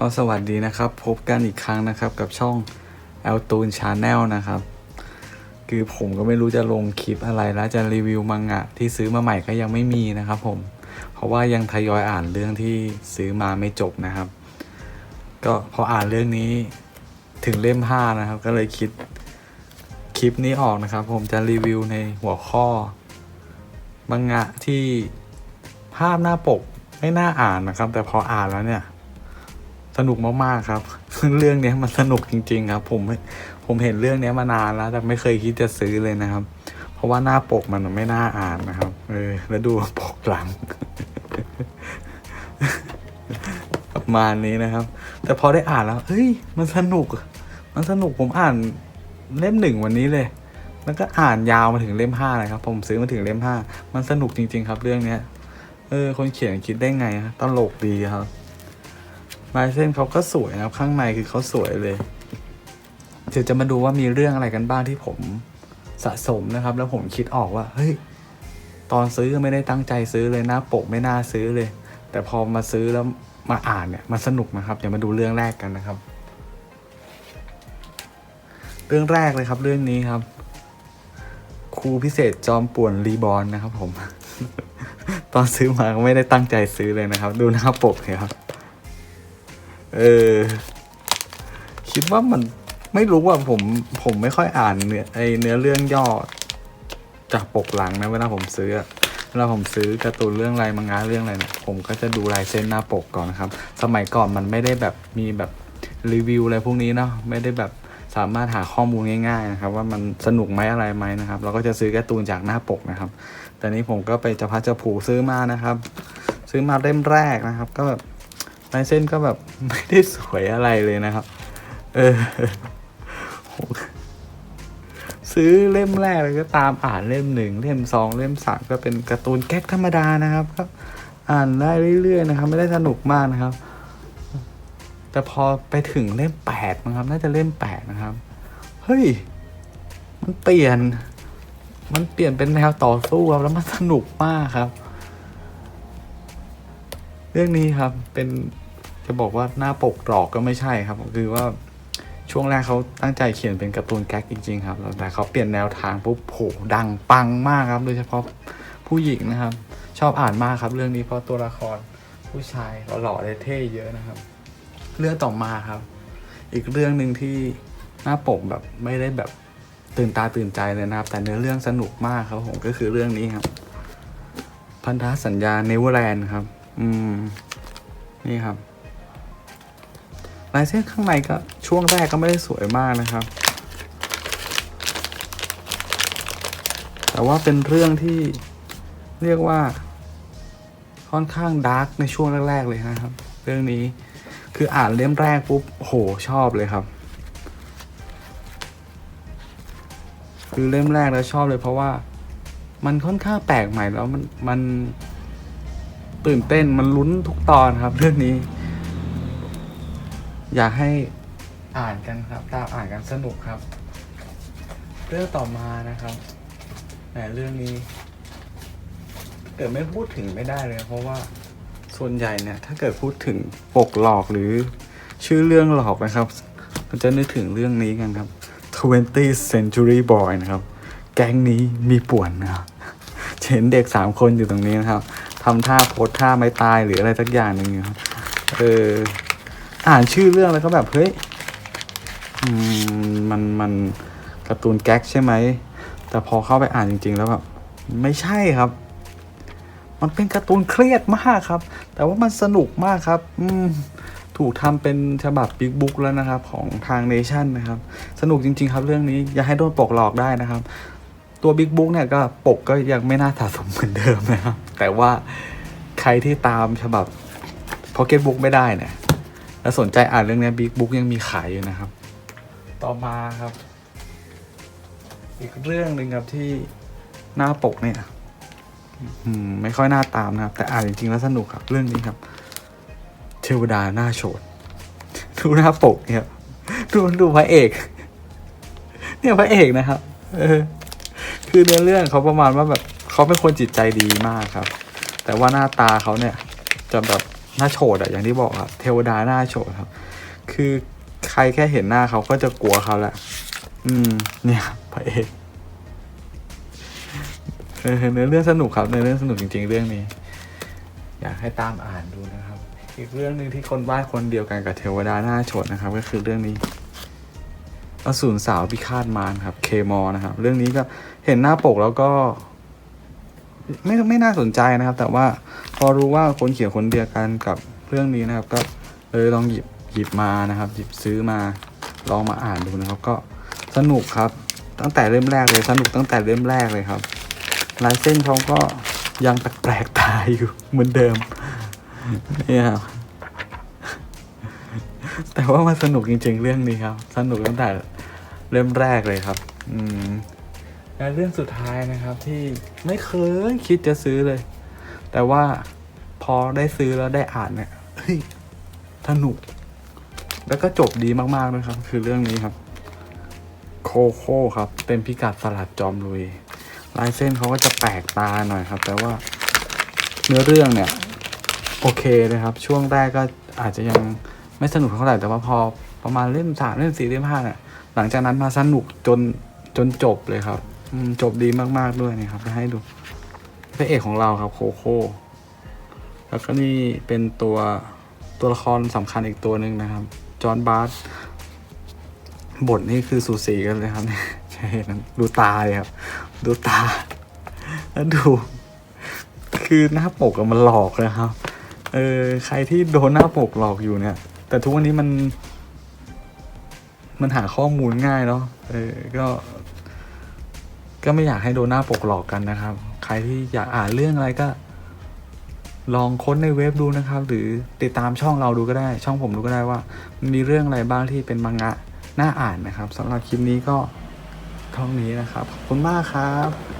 ก็สวัสดีนะครับ พบกันอีกครั้งนะครับกับช่อง l t o o n Channel นะครับ คือผมก็ไม่รู้จะลงคลิปอะไรแล้วจะรีวิวมังงะที่ซื้อมาใหม่ก็ยังไม่มีนะครับผม เพราะว่ายังทยอยอ่านเรื่องที่ซื้อมาไม่จบนะครับ ก็พออ่านเรื่องนี้ถึงเล่มห้านะครับ ก็เลยคิดคลิปนี้ออกนะครับ ผมจะรีวิวในหัวข้อมังงะที่ภาพหน้าปกไม่น่าอ่านนะครับ แต่พออ่านแล้วเนี่ย สนุกมากๆครับ เรื่องเนี้ยมันสนุกจริง ๆ ครับ ผมผมเห็นเรื่องเนี้ยมานานแล้วแต่ไม่เคยคิดจะซื้อเลยนะครับ เพราะว่าหน้าปกมันไม่น่าอ่านนะครับ เออ แล้วดูปกหลังประมาณนี้นะครับ แต่พอได้อ่านแล้วเฮ้ยมันสนุก มันสนุกผมอ่านเล่มหนึ่งวันนี้เลย แล้วก็อ่านยาวมาถึงเล่มห้าเลยครับ ผมซื้อมาถึงเล่มห้ามันสนุกจริง ๆ ครับ เรื่องเนี้ยเออ คนเขียนคิดได้ไงตลกดีครับ ลายเส้นเขาก็สวยนะครับ ข้างในคือเขาสวยเลยเดี๋ยวจะมาดูว่ามีเรื่องอะไรกันบ้างที่ผมสะสมนะครับ แล้วผมคิดออกว่าเฮ้ยตอนซื้อไม่ได้ตั้งใจซื้อเลยหน้าปกไม่น่าซื้อเลย แต่พอมาซื้อแล้วมาอ่านเนี่ยมันสนุกนะครับเดี๋ยวมาดูเรื่องแรกกันนะครับ เรื่องแรกเลยครับ เรื่องนี้ครับครูพิเศษจอมป่วนรีบอนนะครับ ผม ตอนซื้อมาไม่ได้ตั้งใจซื้อเลยนะครับ ดูหน้าปกเนี่ยครับ เออ คิดว่ามันไม่รู้ว่าผมผมไม่ค่อยอ่านเนื้อไอเนื้อเรื่องย่อจากปกหลังนะเวลาผมซื้อเวลาผมซื้อการ์ตูนเรื่องอะไรมังงะเรื่องอะไรเนี่ยผมก็จะดูลายเส้นหน้าปกก่อนนะครับ สมัยก่อนมันไม่ได้แบบมีแบบรีวิวอะไรพวกนี้เนาะไม่ได้แบบสามารถหาข้อมูลง่าย ๆ นะครับ ว่ามันสนุกไหมอะไรไหมนะครับ เราก็จะซื้อการ์ตูนจากหน้าปกนะครับ แต่นี้ผมก็ไปจะพัดจะผูซื้อมานะครับ ซื้อมาเล่มแรกนะครับ ก็แบบ ลายเส้นก็แบบไม่ได้สวยอะไรเลยนะครับ เออ ซื้อเล่มแรกเลยก็ตามอ่านเล่มหนึ่งเล่มสองเล่มสามก็เป็นการ์ตูนแก๊กธรรมดานะครับก็อ่านได้เรื่อยๆนะครับ ไม่ได้สนุกมากนะครับ แต่พอไปถึงเล่มแปดนะครับ น่าจะเล่มแปดนะครับ เฮ้ย มันเปลี่ยน มันเปลี่ยนเป็นแนวต่อสู้ครับแล้วมันสนุกมากครับ เรื่องนี้ครับเป็นจะบอกว่าหน้าปกหลอกก็ไม่ใช่ครับ คือว่าช่วงแรกเขาตั้งใจเขียนเป็นการ์ตูนแก๊กจริง ๆ ครับแต่เขาเปลี่ยนแนวทางปุ๊บโหดังปังมากครับ โดยเฉพาะผู้หญิงนะครับ ชอบอ่านมากครับ เรื่องนี้เพราะตัวละครผู้ชายหล่อๆเท่เยอะนะครับ เรื่องต่อมาครับ อีกเรื่องหนึ่งที่หน้าปกแบบไม่ได้แบบตื่นตาตื่นใจเลยนะครับ แต่เนื้อเรื่องสนุกมากครับผมก็คือเรื่องนี้ครับ พันธสัญญาเนเวอร์แลนด์ครับ อืม นี่ครับ ลายเส้นข้างในก็ช่วงแรกก็ไม่ได้สวยมากนะครับ แต่ว่าเป็นเรื่องที่เรียกว่า ค่อนข้างดาร์กในช่วงแรก ๆ เลยนะครับ เรื่องนี้คืออ่านเล่มแรกปุ๊บโหชอบเลยครับ คือเล่มแรกแล้วชอบเลยเพราะว่ามันค่อนข้างแปลกใหม่แล้วมันมัน ตื่นเต้นมันลุ้นทุกตอนครับ เรื่องนี้ อยากให้อ่านกันครับ ตามอ่านกันสนุกครับ เรื่องต่อมานะครับแต่เรื่องนี้เกิดไม่พูดถึงไม่ได้เลย เพราะว่าส่วนใหญ่เนี่ย ถ้าเกิดพูดถึงปกหลอกหรือชื่อเรื่องหลอกนะครับมันจะนึกถึงเรื่องนี้กันครับ 20th Century Boy นะครับ แก๊งนี้มีป่วนนะครับเห็นเด็กสามคนอยู่ตรงนี้นะครับ ทำท่าโพสท่าไม่ตายหรืออะไรสักอย่างหนึ่งครับเอออ่านชื่อเรื่องแล้วก็แบบเฮ้ยมมันมันการ์ตูนแก๊กใช่ไหม แต่พอเข้าไปอ่านจริง ๆ แล้วแบบไม่ใช่ครับ มันเป็นการ์ตูนเครียดมากครับ แต่ว่ามันสนุกมากครับ อืมถูกทำเป็นฉบับบิ๊กบุ๊กแล้วนะครับ ของทางเนชั่นนะครับ สนุกจริง ๆ ครับเรื่องนี้อย่าให้โดนปกหลอกได้นะครับ ตัวบิ๊กบุ๊กเนี่ยก็ปกก็ยังไม่น่าสะสมเหมือนเดิมนะครับ แต่ว่าใครที่ตามฉบับพ็อกเก็ตบุ๊กไม่ได้เนี่ย แล้วสนใจอ่านเรื่องนี้บิ๊กบุ๊กยังมีขายอยู่นะครับ ต่อมาครับ อีกเรื่องหนึ่งครับที่หน้าปกเนี่ยไม่ค่อยน่าตามนะครับ แต่อ่านจริงๆแล้วสนุกครับ เรื่องนี้ครับ เทวดาหน้าโฉดดูหน้าปกเนี่ยดูดูพระเอก เนี่ยพระเอกนะครับ เออ คือเนื้อเรื่องเขาประมาณว่าแบบเขาเป็นคนจิตใจดีมากครับ แต่ว่าหน้าตาเขาเนี่ยจะแบบหน้าโฉดอะอย่างที่บอกครับเทวดาหน้าโฉดครับ คือใครแค่เห็นหน้าเขาก็จะกลัวเขาแหล้วอืม เนี่ยพระเอกเนื้อเรื่องสนุกครับเนื้อเรื่องสนุกจริง ๆ เรื่องนี้ อยากให้ตามอ่านดูนะครับ อีกเรื่องหนึ่งที่คนวาดคนเดียวกันกับเทวดาหน้าโฉดนะครับ ก็คือเรื่องนี้ อสูรสาวพิฆาตมารครับเคมอนะครับ เรื่องนี้ก็เห็นหน้าปกแล้วก็ ไม่ไม่น่าสนใจนะครับ แต่ว่าพอรู้ว่าคนเขียนคนเดียวกันกับเรื่องนี้นะครับ ก็เลยลองหยิบหยิบมานะครับ หยิบซื้อมาลองมาอ่านดูนะครับ ก็สนุกครับ ตั้งแต่เริ่มแรกเลยสนุกตั้งแต่เริ่มแรกเลยครับลายเส้นเขาก็ยังแปลกๆตาอยู่เหมือนเดิมเนี่ยครับแต่ว่ามันสนุกจริงๆเรื่องนี้ครับ สนุกตั้งแต่ เริ่มแรกเลยครับอืมและเรื่องสุดท้ายนะครับที่ไม่เคยคิดจะซื้อเลย แต่ว่าพอได้ซื้อแล้วได้อ่านเนี่ยเฮ้ยสนุก แล้วก็จบดีมากๆด้วยครับ คือเรื่องนี้ครับ โคโค่ครับ เป็นพิกัดสลัดจอมลุย ลายเส้นเขาก็จะแปลกตาหน่อยครับ แต่ว่าเนื้อเรื่องเนี่ย โอเคนะครับ ช่วงแรกก็อาจจะยังไม่สนุกเท่าไหร่แต่ว่าพอประมาณเล่มสามเล่มสี่เล่มห้าเนี่ย หลังจากนั้นมาสนุกจนจนจบเลยครับจบดีมากๆด้วยนี่ครับจะให้ดูพระเอกของเราครับโคโค่แล้วก็นี่เป็นตัวตัวละครสำคัญอีกตัวหนึ่งนะครับ จอห์นบาร์สบทนี่คือสูสีกันเลยครับใช่นั้นดูตาเลยครับ ดูตา แล้วดู คือหน้าปกมันหลอกนะครับ เออใครที่โดนหน้าปกหลอกอยู่เนี่ย แต่ทุกวันนี้มัน มันหาข้อมูลง่ายเนาะเออก็ ก็ไม่อยากให้โดนหน้าปกหลอกกันนะครับ ใครที่อยากอ่านเรื่องอะไรก็ ลองค้นในเว็บดูนะครับ หรือติดตามช่องเราดูก็ได้ ช่องผมดูก็ได้ว่า มีเรื่องอะไรบ้างที่เป็นมังงะน่าอ่านนะครับสำหรับคลิปนี้ก็เท่านี้นะครับ ขอบคุณมากครับ